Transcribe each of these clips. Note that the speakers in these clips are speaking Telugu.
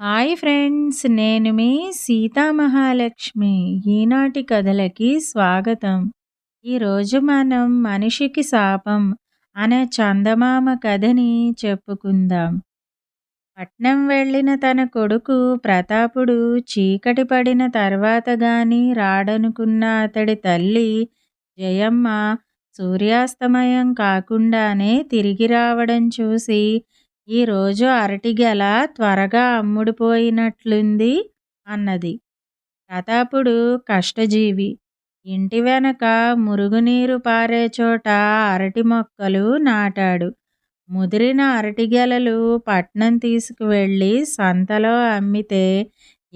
హాయ్ ఫ్రెండ్స్ నేను మీ సీతామహాలక్ష్మి ఈనాటి కథలకి స్వాగతం. ఈరోజు మనం మనిషికి శాపం అనే చందమామ కథని చెప్పుకుందాం. పట్నం వెళ్ళిన తన కొడుకు ప్రతాపుడు చీకటి పడిన తర్వాత గాని రాడనుకున్న అతడి తల్లి జయమ్మ సూర్యాస్తమయం కాకుండానే తిరిగి రావడం చూసి ఈరోజు అరటిగెల త్వరగా అమ్ముడుపోయినట్లుంది అన్నది. ప్రతాపుడు కష్టజీవి. ఇంటి వెనక మురుగునీరు పారే చోట అరటి మొక్కలు నాటాడు. ముదిరిన అరటిగెలలు పట్నం తీసుకువెళ్ళి సంతలో అమ్మితే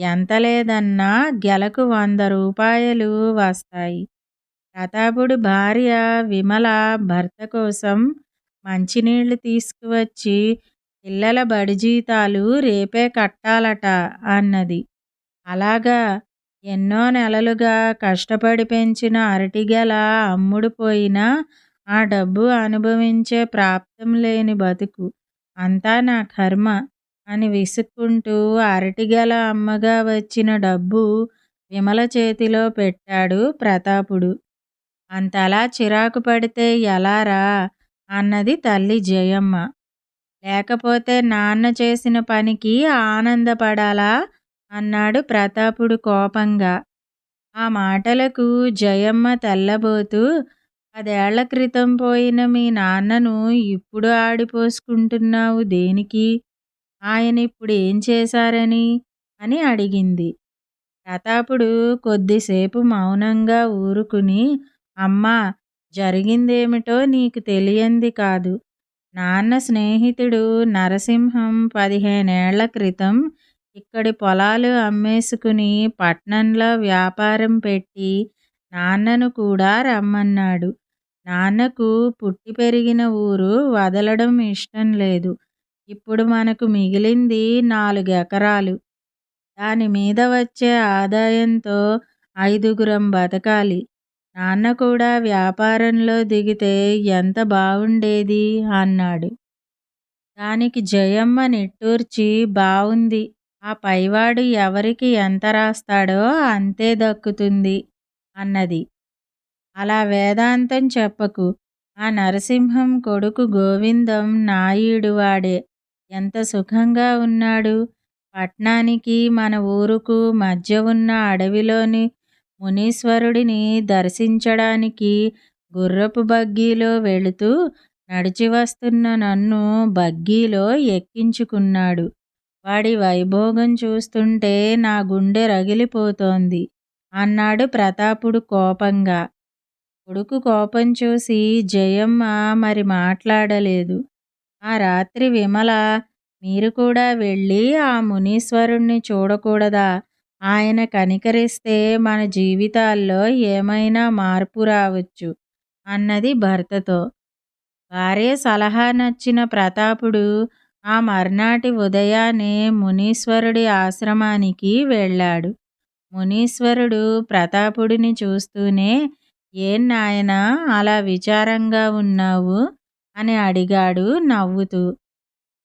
ఎంత లేదన్నా గెలకు వంద రూపాయలు వస్తాయి. ప్రతాపుడు భార్య విమల భర్త కోసం మంచినీళ్ళు తీసుకువచ్చి పిల్లల బడి జీతాలు రేపే కట్టాలట అన్నది. అలాగా ఎన్నో నెలలుగా కష్టపడి పెంచిన అరటిగెల అమ్ముడుపోయినా ఆ డబ్బు అనుభవించే ప్రాప్తం లేని బతుకు. అంతా నా కర్మ అని విసుక్కుంటూ అరటిగెల అమ్మగా వచ్చిన డబ్బు విమల చేతిలో పెట్టాడు ప్రతాపుడు. అంతలా చిరాకు పడితే ఎలారా? అన్నది తల్లి జయమ్మ. లేకపోతే నాన్న చేసిన పనికి ఆనందపడాలా? అన్నాడు ప్రతాపుడు కోపంగా. ఆ మాటలకు జయమ్మ తెల్లబోతూ పదేళ్ళ క్రితం పోయిన మీ నాన్నను ఇప్పుడు ఆడిపోసుకుంటున్నావు దేనికి? ఆయన ఇప్పుడు ఏం చేశారని? అని అడిగింది. ప్రతాపుడు కొద్దిసేపు మౌనంగా ఊరుకుని అమ్మా జరిగిందేమిటో నీకు తెలియంది కాదు. నాన్న స్నేహితుడు నరసింహం పదిహేనేళ్ళ క్రితం ఇక్కడి పొలాలు అమ్మేసుకుని పట్నంలో వ్యాపారం పెట్టి నాన్నను కూడా రమ్మన్నాడు. నాన్నకు పుట్టి పెరిగిన ఊరు వదలడం ఇష్టం లేదు. ఇప్పుడు మనకు మిగిలింది నాలుగు ఎకరాలు. దాని మీద వచ్చే ఆదాయంతో ఐదుగురం బతకాలి. నాన్న కూడా వ్యాపారంలో దిగితే ఎంత బావుండేది? అన్నాడు. దానికి జయమ్మ నిట్టూర్చి బావుంది. ఆ పైవాడు ఎవరికి ఎంత రాస్తాడో అంతే దక్కుతుంది అన్నది. అలా వేదాంతం చెప్పకు. ఆ నరసింహం కొడుకు గోవిందం నాయుడు వాడే. ఎంత సుఖంగా ఉన్నాడు. పట్నానికి మన ఊరుకు మధ్య ఉన్న అడవిలోని మునీశ్వరుడిని దర్శించడానికి గుర్రపు బగ్గీలో వెళుతూ నడిచి వస్తున్న నన్ను బగ్గీలో ఎక్కించుకున్నాడు. వాడి వైభోగం చూస్తుంటే నా గుండె రగిలిపోతోంది. అన్నాడు ప్రతాపుడు కోపంగా. కొడుకు కోపం చూసి జయమ్మ మరి మాట్లాడలేదు. ఆ రాత్రి విమల మీరు కూడా వెళ్ళి ఆ మునీశ్వరుణ్ణి చూడకూడదా? ఆయన కనికరిస్తే మన జీవితాల్లో ఏమైనా మార్పు రావచ్చు అన్నది భర్తతో. భార్య సలహా నచ్చిన ప్రతాపుడు ఆ మర్నాటి ఉదయాన్నే మునీశ్వరుడి ఆశ్రమానికి వెళ్ళాడు. మునీశ్వరుడు ప్రతాపుడిని చూస్తూనే ఏం నాయనా అలా విచారంగా ఉన్నావు? అని అడిగాడు నవ్వుతూ.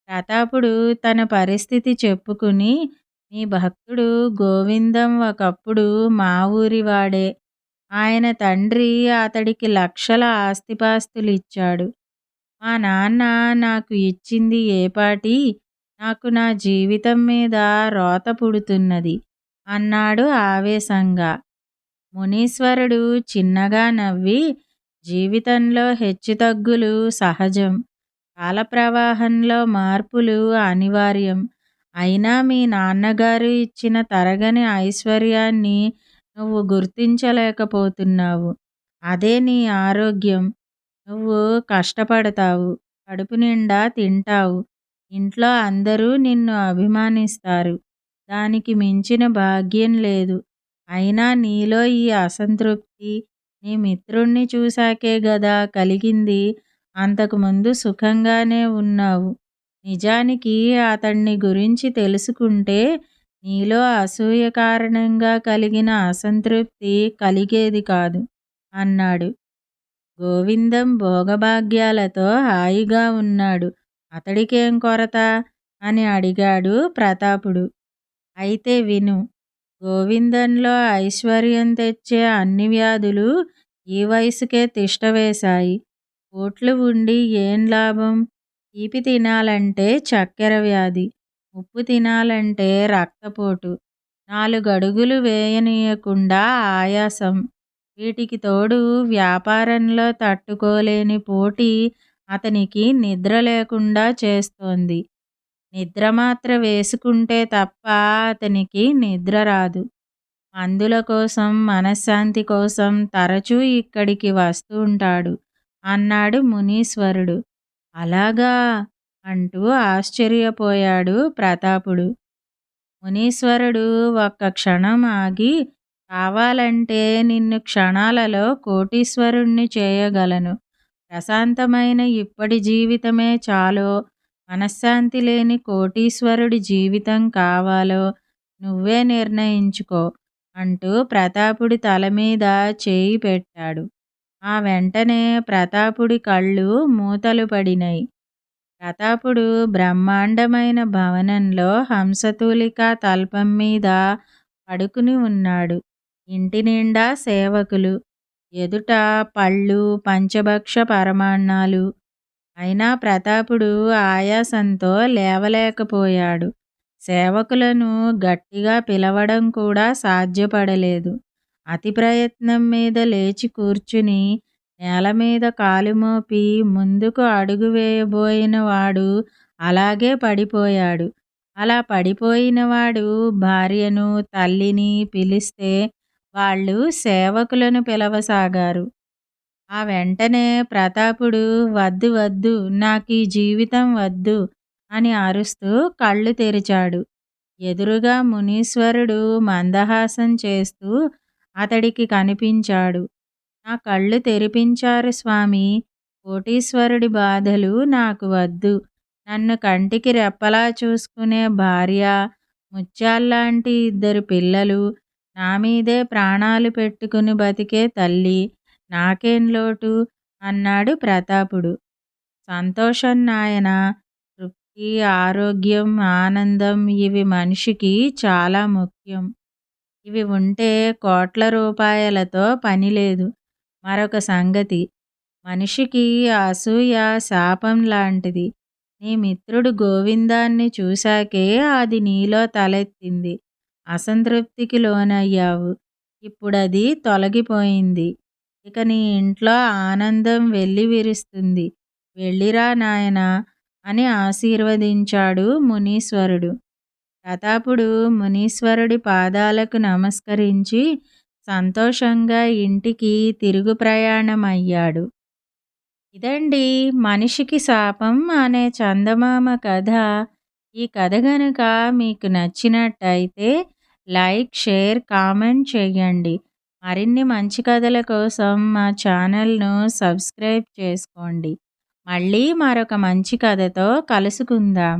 ప్రతాపుడు తన పరిస్థితి చెప్పుకుని మీ భక్తుడు గోవిందం ఒకప్పుడు మా ఊరివాడే ఆయన తండ్రి అతడికి లక్షల ఆస్తిపాస్తులు ఇచ్చాడు మా నాన్న నాకు ఇచ్చింది ఏపాటి నాకు నా జీవితం మీద రోత పుడుతున్నది అన్నాడు ఆవేశంగా. మునీశ్వరుడు చిన్నగా నవ్వి జీవితంలో హెచ్చుతగ్గులు సహజం. కాలప్రవాహంలో మార్పులు అనివార్యం. అయినా మీ నాన్నగారు ఇచ్చిన తరగని ఐశ్వర్యాన్ని నువ్వు గుర్తించలేకపోతున్నావు. అదే నీ ఆరోగ్యం. నువ్వు కష్టపడతావు. కడుపు నిండా తింటావు. ఇంట్లో అందరూ నిన్ను అభిమానిస్తారు. దానికి మించిన భాగ్యం లేదు. అయినా నీలో ఈ అసంతృప్తి నీ మిత్రుణ్ణి చూశాకే గదా కలిగింది. అంతకుముందు సుఖంగానే ఉన్నావు. నిజానికి అతన్ని గురించి తెలుసుకుంటే నీలో అసూయ కారణంగా కలిగిన అసంతృప్తి కలిగేది కాదు అన్నాడు. గోవిందం భోగభాగ్యాలతో హాయిగా ఉన్నాడు. అతడికేం కొరత? అని అడిగాడు ప్రతాపుడు. అయితే విను గోవిందంలో ఐశ్వర్యం తెచ్చే అన్ని వ్యాధులు ఈ వయసుకే తిష్టవేశాయి కోట్లు ఉండి ఏం లాభం? తీపి తినాలంటే చక్కెర వ్యాధి ఉప్పు తినాలంటే రక్తపోటు. నాలుగడుగులు వేయనీయకుండా ఆయాసం. వీటికి తోడు వ్యాపారంలో తట్టుకోలేని పోటీ అతనికి నిద్ర లేకుండా చేస్తోంది. నిద్ర మాత్ర వేసుకుంటే తప్ప అతనికి నిద్ర రాదు. మందుల కోసం మనశ్శాంతి కోసం తరచూ ఇక్కడికి వస్తూ ఉంటాడు. అన్నాడు మునీశ్వరుడు. అలాగా అంటూ ఆశ్చర్యపోయాడు ప్రతాపుడు. మునీశ్వరుడు ఒక్క క్షణం ఆగి కావాలంటే నిన్ను క్షణాలలో కోటీశ్వరుణ్ణి చేయగలను. ప్రశాంతమైన ఇప్పటి జీవితమే చాలో. మనశ్శాంతి లేని కోటీశ్వరుడి జీవితం కావాలో. నువ్వే నిర్ణయించుకో అంటూ ప్రతాపుడి తల మీద చేయి పెట్టాడు. ఆ వెంటనే ప్రతాపుడి కళ్ళు మూతలు పడినాయి ప్రతాపుడు బ్రహ్మాండమైన భవనంలో హంసతూలిక తల్పం మీద పడుకుని ఉన్నాడు. ఇంటి నిండా సేవకులు ఎదుట పళ్ళు పంచభక్ష పరమాన్నాలు. అయినా ప్రతాపుడు ఆయాసంతో లేవలేకపోయాడు. సేవకులను గట్టిగా పిలవడం కూడా సాధ్యపడలేదు. అతి ప్రయత్నం మీద లేచి కూర్చుని నేల మీద కాలు మోపి ముందుకు అడుగు వేయబోయిన వాడు అలాగే పడిపోయాడు. అలా పడిపోయిన వాడు భార్యను తల్లిని పిలిస్తే వాళ్ళు సేవకులను పిలవసాగారు. ఆ వెంటనే ప్రతాపుడు వద్దు వద్దు నాకు ఈ జీవితం వద్దు అని అరుస్తూ కళ్ళు తెరిచాడు. ఎదురుగా మునీశ్వరుడు మందహాసం చేస్తూ అతడికి కనిపించాడు. నా కళ్ళు తెరిపించారు స్వామి. కోటీశ్వరుడి బాధలు నాకు వద్దు. నన్ను కంటికి రెప్పలా చూసుకునే భార్య ముత్యాల్లాంటి ఇద్దరు పిల్లలు నా మీదే ప్రాణాలు పెట్టుకుని బతికే తల్లి నాకేం లోటు? అన్నాడు ప్రతాపుడు. సంతోషం నాయన. తృప్తి ఆరోగ్యం ఆనందం ఇవి మనిషికి చాలా ముఖ్యం. ఇవి ఉంటే కోట్ల రూపాయలతో పని లేదు. మరొక సంగతి మనిషికి అసూయ శాపం లాంటిది. నీ మిత్రుడు గోవిందాన్ని చూశాకే అది నీలో తలెత్తింది. అసంతృప్తికి లోనయ్యావు. ఇప్పుడది తొలగిపోయింది. ఇక నీ ఇంట్లో ఆనందం వెళ్ళి విరుస్తుంది. వెళ్ళిరా నాయనా అని ఆశీర్వదించాడు మునీశ్వరుడు. ప్రతాపుడు మునీశ్వరుడి పాదాలకు నమస్కరించి సంతోషంగా ఇంటికి తిరుగు ప్రయాణం అయ్యాడు ఇదండి మనిషికి శాపం అనే చందమామ కథ. ఈ కథ గనుక మీకు నచ్చినట్టయితే లైక్ షేర్ కామెంట్ చేయండి మరిన్ని మంచి కథల కోసం మా ఛానల్ను సబ్స్క్రైబ్ చేసుకోండి. మళ్ళీ మరొక మంచి కథతో కలుసుకుందాం.